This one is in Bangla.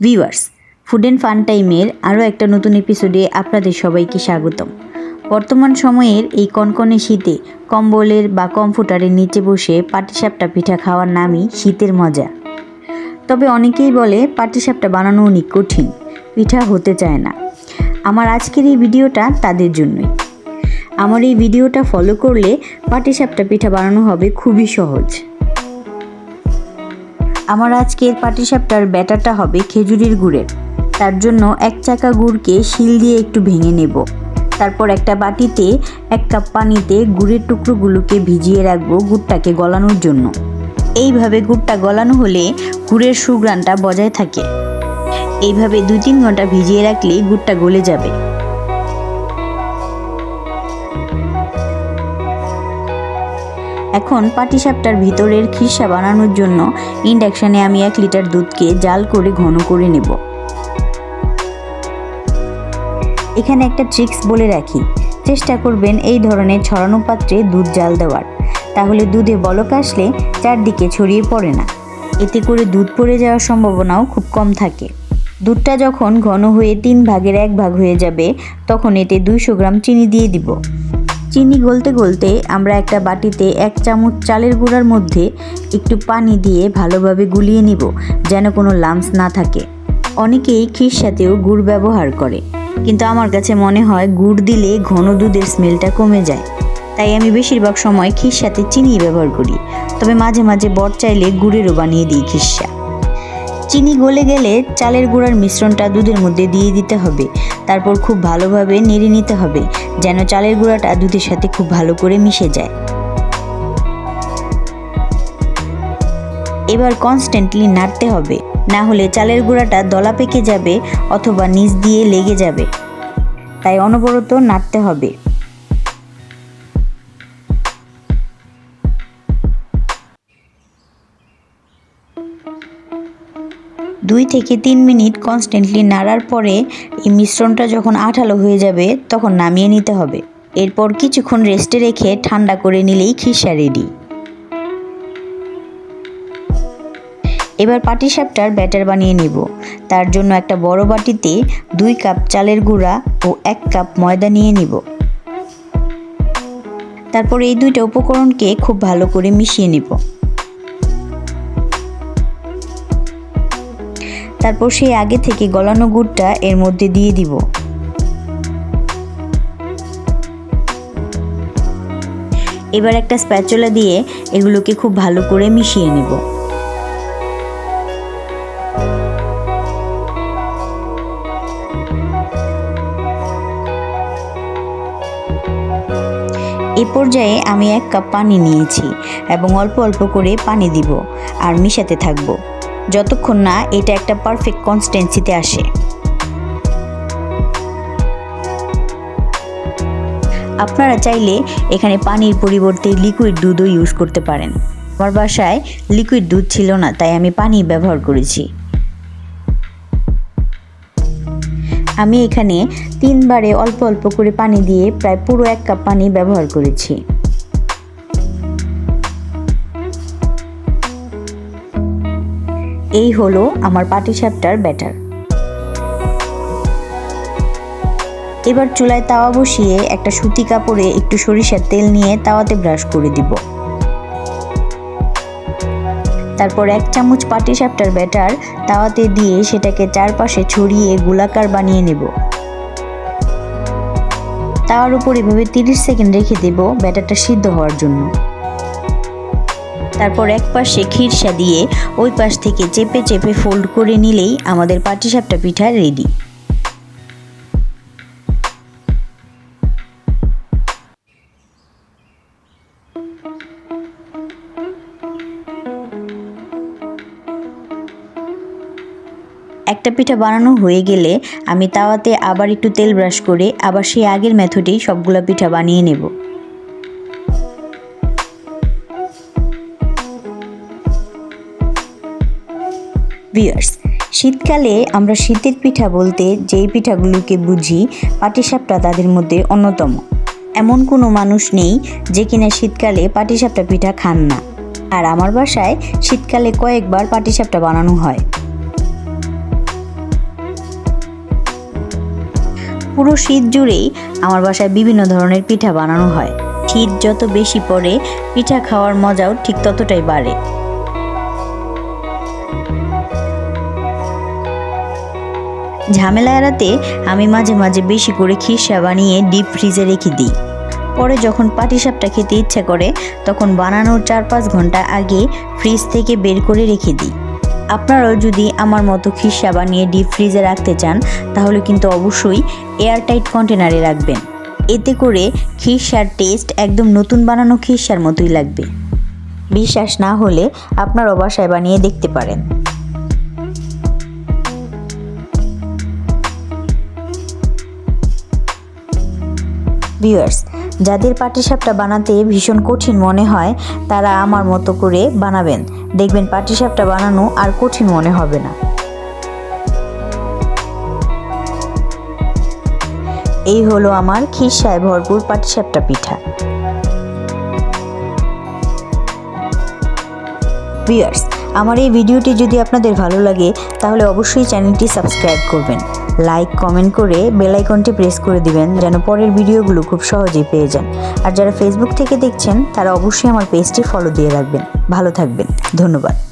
ভিউয়ার্স ফুড অ্যান্ড ফান টাইমের আরও একটা নতুন এপিসোডে আপনাদের সবাইকে স্বাগতম। বর্তমান সময়ের এই কনকনে শীতে কম্বলের বা কমফোটারের নিচে বসে পাটিসাপটা পিঠা খাওয়ার নামই শীতের মজা। তবে অনেকেই বলে পাটিসাপটা বানানো অনেক কঠিন, পিঠা হতে চায় না। আমার আজকের এই ভিডিওটা তাদের জন্যই। আমার এই ভিডিওটা ফলো করলে পাটিসাপটা পিঠা বানানো হবে খুবই সহজ। আমার আজকের পাটিসাপটার ব্যাটারটা হবে খেজুরির গুড়ের। তার জন্য এক চাকা গুড়কে শিল দিয়ে একটু ভেঙে নেব। তারপর একটা বাটিতে এক কাপ পানিতে গুড়ের টুকরোগুলোকে ভিজিয়ে রাখব গুড়টাকে গলানোর জন্য। এইভাবে গুড়টা গলানো হলে গুড়ের সুগ্রানটা বজায় থাকে। এইভাবে দুই তিন ঘণ্টা ভিজিয়ে রাখলে গুড়টা গলে যাবে। এখন পাটিসাপটার ভিতরের খিসা বানানোর জন্য ইন্ডাকশানে আমি এক লিটার দুধকে জাল করে ঘন করে নেব। এখানে একটা ট্রিক্স বলে রাখি, চেষ্টা করবেন এই ধরনের ছড়ানো পাত্রে দুধ জাল দেওয়ার। তাহলে দুধে বলক আসলে চারদিকে ছড়িয়ে পড়ে না। এতে করে দুধ পড়ে যাওয়ার সম্ভাবনাও খুব কম থাকে। দুধটা যখন ঘন হয়ে তিন ভাগের এক ভাগ হয়ে যাবে, তখন এতে দুইশো গ্রাম চিনি দিয়ে দিব। চিনি গলতে গলতে আমরা একটা বাটিতে এক চামচ চালের গুঁড়ার মধ্যে একটু পানি দিয়ে ভালোভাবে গুলিয়ে নিব, যেন কোনো লামস না থাকে। অনেকেই ক্ষীর সাথেও গুড় ব্যবহার করে, কিন্তু আমার কাছে মনে হয় গুড় দিলে ঘন দুধের স্মেলটা কমে যায়। তাই আমি বেশিরভাগ সময় ক্ষীর সাথে চিনি ব্যবহার করি, তবে মাঝে মাঝে বট চাইলে গুড়েরও বানিয়ে দিই খিসা চিনি গলে গেলে চালের গুঁড়ার মিশ্রণটা দুধের মধ্যে দিয়ে দিতে হবে তারপর খুব ভালোভাবে নেড়ে নিতে হবে, যেন চালের গুঁড়াটা দুধের সাথে খুব ভালো করে মিশে যায়। এবার কনস্ট্যান্টলি নাড়তে হবে, না হলে চালের গুঁড়াটা দলা পেকে যাবে অথবা নিচ দিয়ে লেগে যাবে। তাই অনবরত নাড়তে হবে। দুই থেকে তিন মিনিট কনস্ট্যান্টলি নাড়ার পরে এই মিশ্রণটা যখন আঠালো হয়ে যাবে, তখন নামিয়ে নিতে হবে। এরপর কিছুক্ষণ রেস্টে রেখে ঠান্ডা করে নিলেই খিসা রেডি এবার পাটিসাপটার ব্যাটার বানিয়ে নিব। তার জন্য একটা বড় বাটিতে দুই কাপ চালের গুঁড়া ও এক কাপ ময়দা নিয়ে নিব। তারপর এই দুইটা উপকরণকে খুব ভালো করে মিশিয়ে নিব। তারপর সেই আগে থেকে গলানো গুড়টা এর মধ্যে দিয়ে দিব। এবার একটা স্প্যাচুলা দিয়ে এগুলোকে খুব ভালো করে মিশিয়ে নেব। এ পর্যায়ে আমি এক কাপ পানি নিয়েছি এবং অল্প অল্প করে পানি দিব আর মিশাতে থাকব। যতক্ষণ না এটা একটা পারফেক্ট কনস্টেন্সিতে আসে। আপনারা চাইলে এখানে পানির পরিবর্তে লিকুইড দুধও ইউজ করতে পারেন। আমার বাসায় লিকুইড দুধ ছিল না, তাই আমি পানি ব্যবহার করেছি। আমি এখানে তিনবারে অল্প অল্প করে পানি দিয়ে প্রায় পুরো এক কাপ পানি ব্যবহার করেছি। এই হলো আমার পাটিসাপটার ব্যাটার। এবার চুলায় তাওয়া বসিয়ে একটা সুতি কাপড়ে একটু সরিষার তেল নিয়ে তাওয়াতে ব্রাশ করে দিব। তারপর এক চামচ পাটিসাপটার ব্যাটার তাওয়াতে দিয়ে সেটাকে চারপাশে ছড়িয়ে গোলাকার বানিয়ে নেব। তাওয়ার উপর এভাবে তিরিশ সেকেন্ড রেখে দেব ব্যাটারটা সিদ্ধ হওয়ার জন্য। তারপর এক পাশে খিরসা দিয়ে ওই পাশ থেকে চেপে চেপে ফোল্ড করে নিলেই আমাদের পাটিসাপটা পিঠা রেডি একটা পিঠা বানানো হয়ে গেলে আমি তাওয়াতে আবার একটু তেল ব্রাশ করে আবার সেই আগের মেথডেই সবগুলা পিঠা বানিয়ে নেব। ভিউয়ার্স শীতকালে আমরা শীতের পিঠা বলতে যেই পিঠাগুলোকে বুঝি, পাটিসাপটা তাদের মধ্যে অন্যতম। এমন কোনো মানুষ নেই যে কিনা শীতকালে পাটিসাপটা পিঠা খান না। আর আমার বাসায় শীতকালে কয়েকবার পাটিসাপটা বানানো হয়। পুরো শীত জুড়েই আমার বাসায় বিভিন্ন ধরনের পিঠা বানানো হয়। শীত যত বেশি পড়ে, পিঠা খাওয়ার মজাও ঠিক ততটাই বাড়ে। ঝামেলা এড়াতে আমি মাঝে মাঝে বেশি করে খিরসা বানিয়ে ডিপ ফ্রিজে রেখে দিই। পরে যখন পাটিসাপটা খেতে ইচ্ছা করে, তখন বানানোর চার পাঁচ ঘণ্টা আগে ফ্রিজ থেকে বের করে রেখে দিই। আপনারাও যদি আমার মতো খিরসা বানিয়ে ডিপ ফ্রিজে রাখতে চান, তাহলে কিন্তু অবশ্যই এয়ারটাইট কন্টেনারে রাখবেন। এতে করে খিরসার টেস্ট একদম নতুন বানানো খিরসার মতোই লাগবে। বিশ্বাস না হলে আপনারাও বাসায় বানিয়ে দেখতে পারেন। ভিউয়ার্স যাদের পাটিসাপটা বানাতে ভীষণ কঠিন মনে হয়, তারা আমার মতো করে বানাবেন। দেখবেন পাটিসাপটা বানানো আর কঠিন মনে হবে না। এই হলো আমার খিরসায় ভরপুর পাটিসাপটা পিঠা। ভিউয়ার্স আমার এই ভিডিওটি যদি আপনাদের ভালো লাগে, তাহলে অবশ্যই চ্যানেলটি সাবস্ক্রাইব করবেন। লাইক, কমেন্ট করে বেল আইকনটি প্রেস করে দিবেন, যেন পরের ভিডিওগুলো খুব সহজেই পেয়ে যান। আর যারা ফেসবুক থেকে দেখছেন, তারা অবশ্যই আমার পেজটি ফলো দিয়ে রাখবেন। ভালো থাকবেন। ধন্যবাদ।